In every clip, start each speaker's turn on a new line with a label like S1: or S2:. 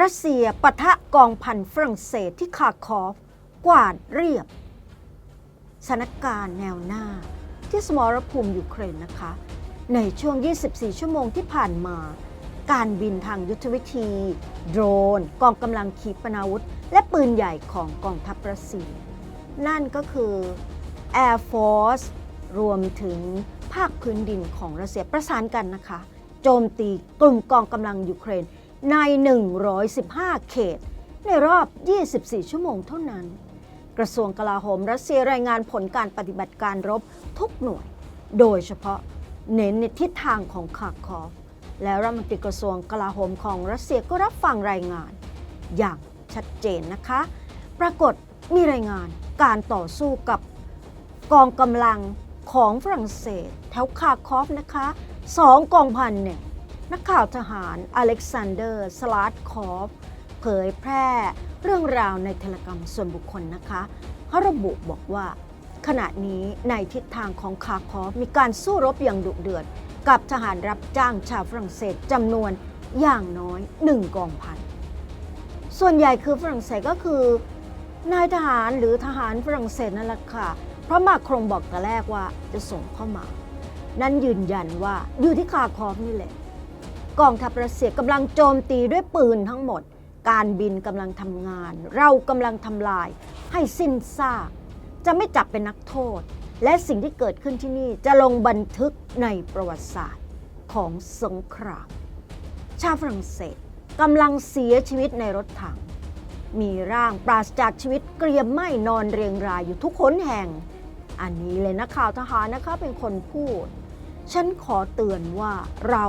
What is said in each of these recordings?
S1: รัสเซียปะทะกองพันฝรั่งเศสที่คาคอฟกวาดเรียบสถานการณ์แนวหน้า ที่สมรภูมิยูเครนนะคะ ในช่วง 24 ชั่วโมงที่ผ่านมา การบินทางยุทธวิธี โดรน กองกำลังขีปนาวุธ และปืนใหญ่ของกองทัพรัสเซีย นั่นก็คือ Air Force รวมถึงภาคพื้นดินของรัสเซียประสานกันนะคะ โจมตีกลุ่มกองกำลังยูเครน ใน 115 เขต ในรอบ 24 ชั่วโมงเท่านั้น กระทรวงกลาโหมรัสเซียรายงานผลการปฏิบัติการรบทุกหน่วย โดยเฉพาะเน้นในทิศทางของคาคอฟ และรัฐมนตรีกระทรวงกลาโหมของรัสเซียก็รับฟังรายงาน อย่างชัดเจนนะคะ ปรากฏมีรายงานการต่อสู้กับกองกำลังของฝรั่งเศส แถวคาคอฟนะคะสองกองพันเนี่ย นักข่าวทหารอเล็กซานเดอร์ สลาดคอฟเผยแพร่เรื่องราวในเทเลกรรมส่วนบุคคลนะคะเขาระบุบอกว่า ขณะนี้ในทิศทางของคาร์คอฟมีการสู้รบอย่างดุเดือด กับทหารรับจ้างชาวฝรั่งเศสจำนวนอย่างน้อยหนึ่งกองพัน ส่วนใหญ่คือฝรั่งเศสก็คือนายทหารหรือทหารฝรั่งเศสนั่นแหละค่ะ เพราะมาครงบอกแต่แรกว่าจะส่งเข้ามา นั่นยืนยันว่าอยู่ที่คาร์คอฟนี่แหละ กองทัพรัสเซียกำลังโจมตีด้วยปืนทั้งหมด การบินกำลังทำงาน เรากำลังทำลายให้สิ้นซาก จะไม่จับเป็นนักโทษ และสิ่งที่เกิดขึ้นที่นี่จะลงบันทึกในประวัติศาสตร์ของสงคราม ชาวฝรั่งเศสกำลังเสียชีวิตในรถถัง มีร่างปราศจากชีวิตเกรียมไหม้นอนเรียงรายอยู่ทุกขนแห่ง อันนี้เลยนะข่าวทหารนะคะเป็นคนพูด ฉันขอเตือนว่าเรา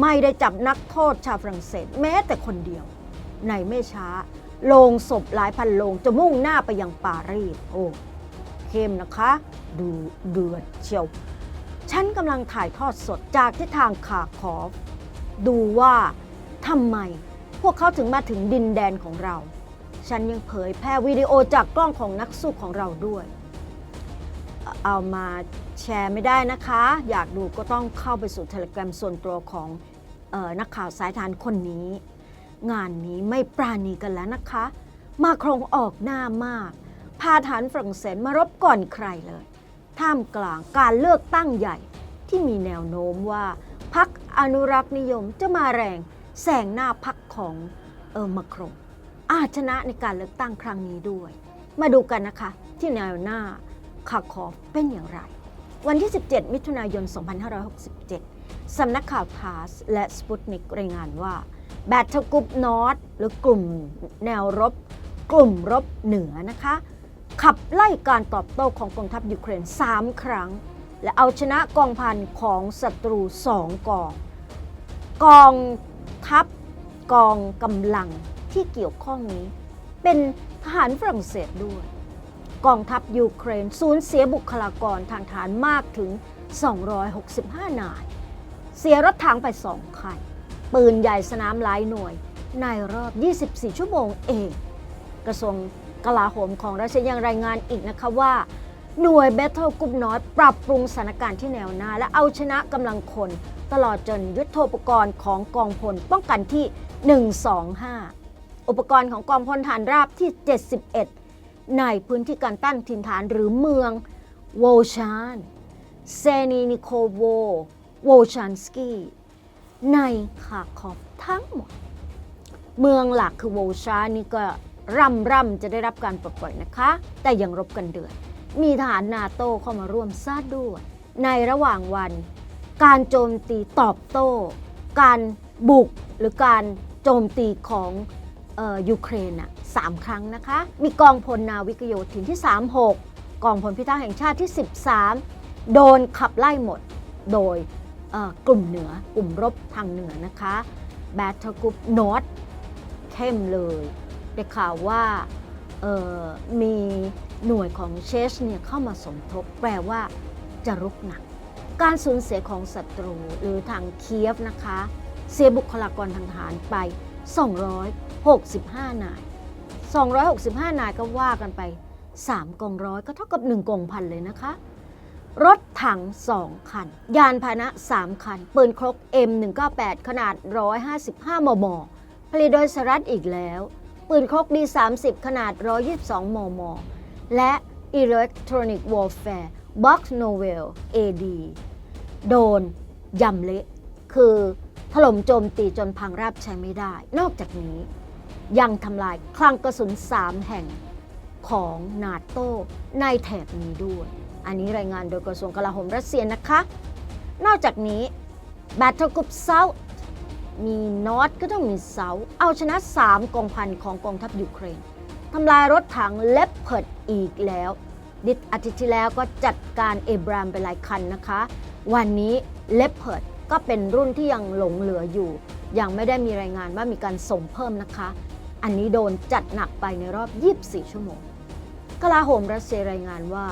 S1: ไม่ได้จับนักโทษชาวฝรั่งเศส แม้แต่คนเดียว ในไม่ช้า โลงศพหลายพันโลงจะมุ่งหน้าไปยังปารีสโอ้เข้มนะคะ ดูเดือดเชียว ฉันกำลังถ่ายทอดสดจากที่ทางคาคอฟดูว่าทำไมพวกเขาถึงมาถึงดินแดนของเรา ฉันยังเผยแพร่วิดีโอจากกล้องของนักสู้ของเราด้วย เอามาแชร์ไม่ได้นะคะ อยากดูก็ต้องเข้าไปสู่เทเล gram ส่วนตัวของออนักข่าวสายทานคนนี้ งานนี้ไม่ปราณีกันแล้วนะคะ มาครงออกหน้ามาก พาฐานฝรั่งเศสมารบก่อนใครเลย ท่ามกลางการเลือกตั้งใหญ่ที่มีแนวโน้มว่าพักอนุรักษ์นิยมจะมาแรงแซงหน้าพักของเออมาครงอาจชนะในการเลือกตั้งครั้งนี้ด้วย มาดูกันนะคะที่แนวหน้า คาคอฟเป็นอย่างไร วันที่ 17 มิถุนายน 2567 สำนักข่าวทาสและสปุตนิกรายงานว่าแบตเทกรุ๊ปนอตหรือกลุ่มแนวรบ กลุ่มรบเหนือนะคะ ขับไล่การตอบโต้ของกองทัพยูเครน 3 ครั้ง และเอาชนะกองพันของศัตรู 2 กอง กองทัพกองกำลังที่เกี่ยวข้องนี้ เป็นทหารฝรั่งเศสด้วย กองทัพยูเครนสูญเสียบุคลากรทางฐานมากถึง 265 นาย เสียรถถังไป2คัน ปืนใหญ่สนามหลายหน่วย ในรอบ 24 ชั่วโมงเอง กระทรวงกลาโหมของรัสเซียยังรายงานอีกนะคะว่า หน่วยแบทเทิลกรุ๊ปน้อยปรับปรุงสถานการณ์ที่แนวหน้า และเอาชนะกำลังคนตลอดจนยุทโธปกรณ์ของกองพลป้องกันที่ 125 อุปกรณ์ของกองพลฐานราบที่ 71 ในพื้นที่การตั้งถิ่นฐานหรือเมืองโวชานเซนีนิโคโวโวชันสกีในคาคอฟทั้งหมด เมืองหลักคือโวชานี่ก็ร่ำร่ำจะได้รับการปลดปล่อยนะคะ แต่ยังรบกันเดือด มีทหารนาโต้เข้ามาร่วมซาดด้วยในระหว่างวัน การโจมตีตอบโต้ การบุกหรือการโจมตีของ ยูเครนอะสามครั้งนะคะ มีกองพลนาวิกโยธินที่ 36 กองพลพิทักษ์แห่งชาติที่ 13 โดนขับไล่หมดโดยกลุ่มเหนือกลุ่มรบทางเหนือนะคะ Battle Group North เข้มเลยได้ข่าวว่ามีหน่วยของเชชเนี่ยเข้ามาสมทบแปลว่าจะรุกหนัก การสูญเสียของศัตรูหรือทางเคียฟนะคะ เสียบุคลากรทางทหารไป 265 นาย 265 นายก็ว่ากันไป 3 กองร้อยก็เท่ากับ 1 กองพันเลยนะคะ รถถัง 2 คัน ยานพาหนะ 3 คัน ปืนครก M198 ขนาด 155 มม ผลิตโดยสหรัฐอีกแล้ว ปืนครกดี30 ขนาด 122 มม และ Electronic Warfare Box Novel AD โดนยำเละคือ ถล่มโจมตีจนพังราบใช้ไม่ได้ นอกจากนี้ยังทำลายคลังกระสุน 3 แห่งของนาโตในแถบนี้ด้วย อันนี้รายงานโดยกระทรวงกลาโหมรัสเซียนะคะ นอกจากนี้ Battle Group South มีนอตก็ต้องมีเซาเอาชนะ 3กองพันของกองทัพยูเครนทำลายรถถังเลปเพิร์ดอีกแล้ว ดิอาทิตย์ที่แล้วก็จัดการเอบรามไปหลายคันนะคะ วันนี้เลปเพิร์ด ก็เป็นรุ่นที่ยังหลงเหลืออยู่ ยังไม่ได้มีรายงานว่ามีการส่งเพิ่มนะคะ อันนี้โดนจัดหนักไปในรอบ 24 ชั่วโมงกลาโหมรัสเซียรายงานว่า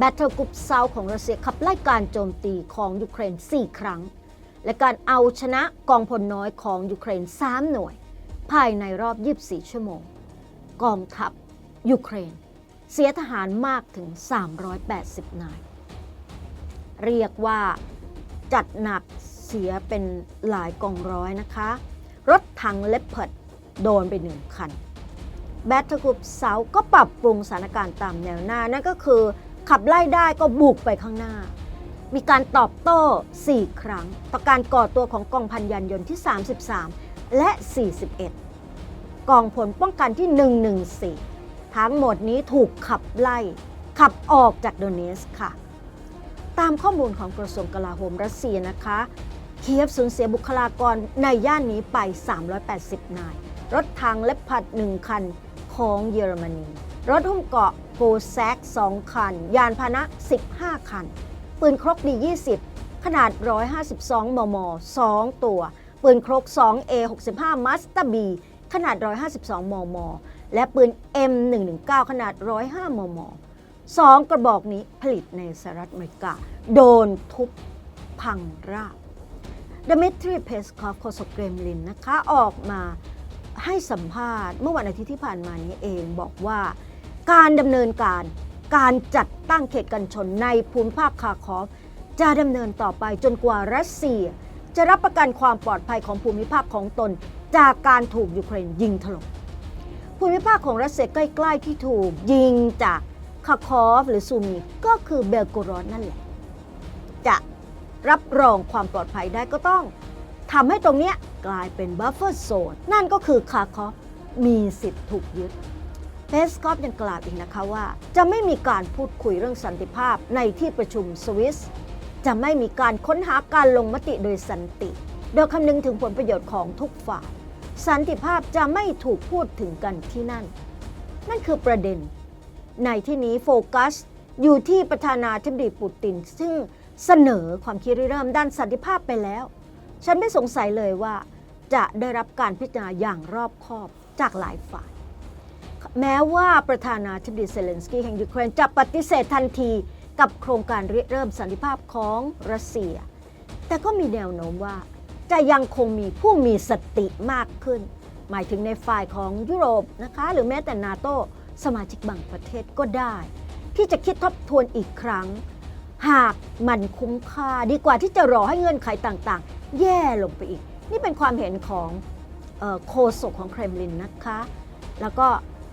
S1: Battle Group South ของรัสเซียขับไล่การโจมตีของยูเครน 4 ครั้ง และการเอาชนะกองพลน้อยของยูเครน 3 หน่วย ภายในรอบ 24 ชั่วโมง กองทัพยูเครน เสียทหารมากถึง 380 นาย เรียกว่าจัดหนัก เสียเป็นหลายกองร้อยนะคะ รถถังเลปเพิดโดนไปหนึ่งคัน แบทกรุ๊ปเซาก็ปรับปรุงสถานการณ์ตามแนวหน้า นั่นก็คือขับไล่ได้ก็บุกไปข้างหน้า มีการตอบโต้ 4 ครั้ง ต่อการก่อตัวของกองพันยานยนต์ที่ 33 และ 41 กองพลป้องกันที่ 114 ทั้งหมดนี้ถูกขับไล่ ขับออกจากโดเนสค่ะ ตามข้อมูลของกระทรวงกลาโหมรัสเซียนะคะ เคียฟสูญเสียบุคลากรในย่านนี้ไป 380 นาย รถถังและผัด1คันของเยอรมนี รถหุ้มเกาะโกแซก2 คัน ยานพาหนะ 15 คัน ปืนครกดี 20 ขนาด 152 มม 2 ตัว ปืนครก 2 A 65 Master B ขนาด 152 มม และปืน M119 ขนาด 105 มมสองกระบอกนี้ผลิตในสหรัฐอเมริกา โดนทุบพังราบ ดมิทรีเพสคอฟโฆษกเกรมลินนะคะ ออกมาให้สัมภาษณ์เมื่อวันอาทิตย์ที่ผ่านมานี้เองบอกว่าการดำเนินการการจัดตั้งเขตกันชนในภูมิภาคคาคอฟจะดำเนินต่อไปจนกว่ารัสเซีย จะรับประกันความปลอดภัยของภูมิภาคของตน จากการถูกยูเครนยิงถล่มภูมิภาคของรัสเซียใกล้ ๆ ที่ถูกยิงจากคาคอฟหรือซูมีก็คือเบลโกรอดนั่นแหละจะ รับรองความปลอดภัยได้ก็ต้องทำให้ตรงเนี้ยกลายเป็นบัฟเฟอร์โซนนั่นก็คือคาคอฟมีสิทธิ์ถูกยึดเพสคอฟยังกล่าวอีกนะคะว่า จะไม่มีการพูดคุยเรื่องสันติภาพในที่ประชุมสวิส จะไม่มีการค้นหาการลงมติโดยสันติ โดยคำนึงถึงผลประโยชน์ของทุกฝ่าย สันติภาพจะไม่ถูกพูดถึงกันที่นั่น นั่นคือประเด็น ในที่นี้โฟกัสอยู่ที่ประธานาธิบดีปูติน ซึ่ง เสนอความคิดริเริ่มด้านสันติภาพไปแล้ว ฉันไม่สงสัยเลยว่า จะได้รับการพิจารณาอย่างรอบคอบจากหลายฝ่าย แม้ว่าประธานาธิบดีเซเลนสกี้แห่งยูเครนจะปฏิเสธทันทีกับโครงการริเริ่มสันติภาพของรัสเซีย แต่ก็มีแนวโน้มว่า จะยังคงมีผู้มีสติมากขึ้น หมายถึงในฝ่ายของยุโรปนะคะ หรือแม้แต่นาโตสมาชิกบางประเทศก็ได้ ที่จะคิดทบทวนอีกครั้ง หากมันคุ้มค่าดีกว่าที่จะรอให้เงื่อนไขต่างๆ แย่ลงไปอีก นี่เป็นความเห็นของออโฆษกของเครมลินนะคะ แล้วก็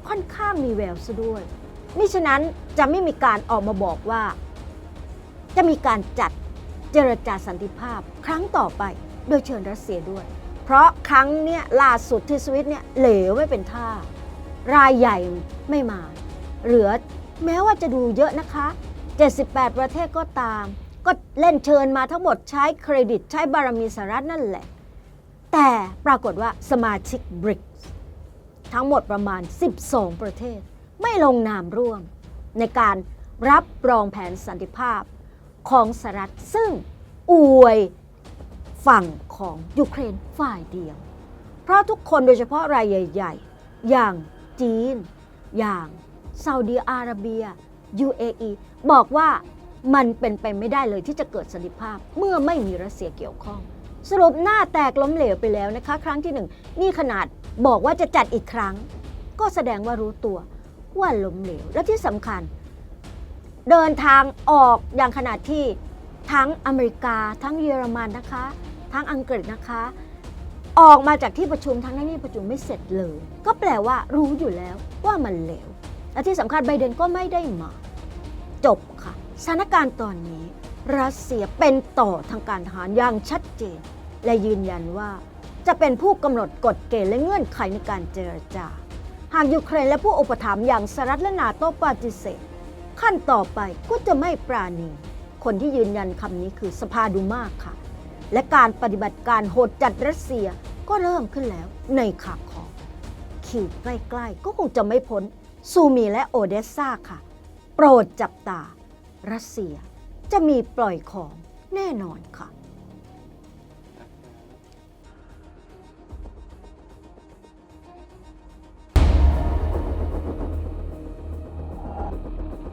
S1: ค่อนข้างมีแววซะด้วยมิฉะนั้นจะไม่มีการออกมาบอกว่า จะมีการจัดเจรจาสันติภาพครั้งต่อไปโดยเชิญรัสเซียด้วย เพราะครั้งเนี้ยล่าสุดที่สวิตเนี่ยเหลวไม่เป็นท่ารายใหญ่ไม่มา เหลือแม้ว่าจะดูเยอะนะคะ 78 ประเทศก็ตาม ก็เล่นเชิญมาทั้งหมดใช้เครดิตใช้บารมีสหรัฐนั่นแหละ แต่ปรากฏว่าสมาชิกบริกทั้งหมดประมาณ 12 ประเทศ ไม่ลงนามร่วม ในการรับรองแผนสันติภาพของสหรัฐซึ่งอวยฝั่งของยูเครนฝ่ายเดียว เพราะทุกคนโดยเฉพาะรายใหญ่ ๆ อย่างจีน อย่างซาอุดีอาระเบีย UAE บอกว่ามันเป็นไปไม่ได้เลยที่จะเกิดสันติภาพเมื่อไม่มีรัสเซียเกี่ยวข้อง สรุปหน้าแตกล้มเหลวไปแล้วนะคะ ครั้งที่หนึ่งนี่ขนาดบอกว่าจะจัดอีกครั้ง ก็แสดงว่ารู้ตัวว่าล้มเหลวและที่สำคัญ เดินทางออกอย่างขนาดที่ทั้งอเมริกา ทั้งเยอรมันนะคะ ทั้งอังกฤษนะคะ ออกมาจากที่ประชุมทั้งนั้นที่ประชุมไม่เสร็จเลย ก็แปลว่ารู้อยู่แล้วว่ามันเหลวและที่สำคัญไบเดนก็ไม่ได้มา จบค่ะ สถานการณ์ตอนนี้ รัสเซียเป็นต่อทางการทหารอย่างชัดเจน และยืนยันว่าจะเป็นผู้กำหนดกฎเกณฑ์และเงื่อนไขในการเจรจา หากยูเครนและผู้อุปถัมภ์อย่างสหรัฐและนาโต้ปฏิเสธ ขั้นต่อไปก็จะไม่ปราณี คนที่ยืนยันคำนี้คือสภาดูมาค่ะ และการปฏิบัติการโหดจัดรัสเซียก็เริ่มขึ้นแล้วในขาของคิวใกล้ๆ ก็คงจะไม่พ้นซูมีและโอเดสซาค่ะ โปรดจับตา รัสเซียจะมีปล่อยของแน่นอนค่ะ